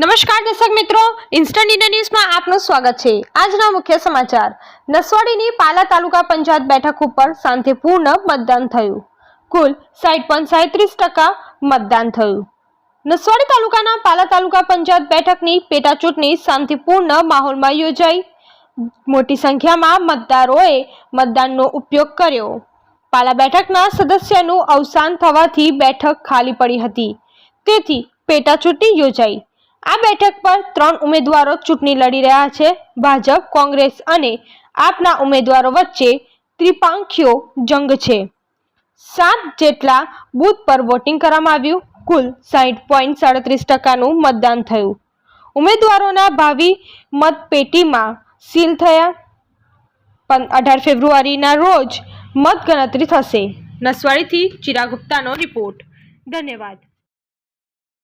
નમસ્કાર દર્શક મિત્રો ઇન્સ્ટન્ટ ઇન્ડિયા ન્યૂઝમાં આપનું સ્વાગત છે. આજના મુખ્ય સમાચાર. નસવાડીની પાલા તાલુકા પંચાયત બેઠક ઉપર શાંતિપૂર્ણ મતદાન થયું. કુલ સાઠ પોઈન્ટ સાડત્રીસ ટકા મતદાન થયું. નસવાડી તાલુકાના પાલા તાલુકા પંચાયત બેઠકની પેટા ચૂંટણી શાંતિપૂર્ણ માહોલમાં યોજાઈ. મોટી સંખ્યામાં મતદારોએ મતદાનનો ઉપયોગ કર્યો. પાલા બેઠકના સદસ્યનું અવસાન થવાથી બેઠક ખાલી પડી હતી. તેથી પેટા ચૂંટણી યોજાઈ. આ બેઠક પર ત્રણ ઉમેદવારો ચૂંટણી લડી રહ્યા છે. ભાજપ, કોંગ્રેસ અને આપના ઉમેદવારો વચ્ચે ત્રિપાંખીઓ જંગ છે. સાત જેટલા બૂથ પર વોટિંગ કરવામાં આવ્યું. કુલ સાઠ પોઈન્ટ સાડત્રીસ ટકાનું મતદાન થયું. ઉમેદવારોના ભાવિ મતપેટીમાં સીલ થયા. પણ અઢાર ફેબ્રુઆરીના રોજ મતગણતરી થશે. નસવાડીથી ચિરાગુપ્તાનો રિપોર્ટ. ધન્યવાદ.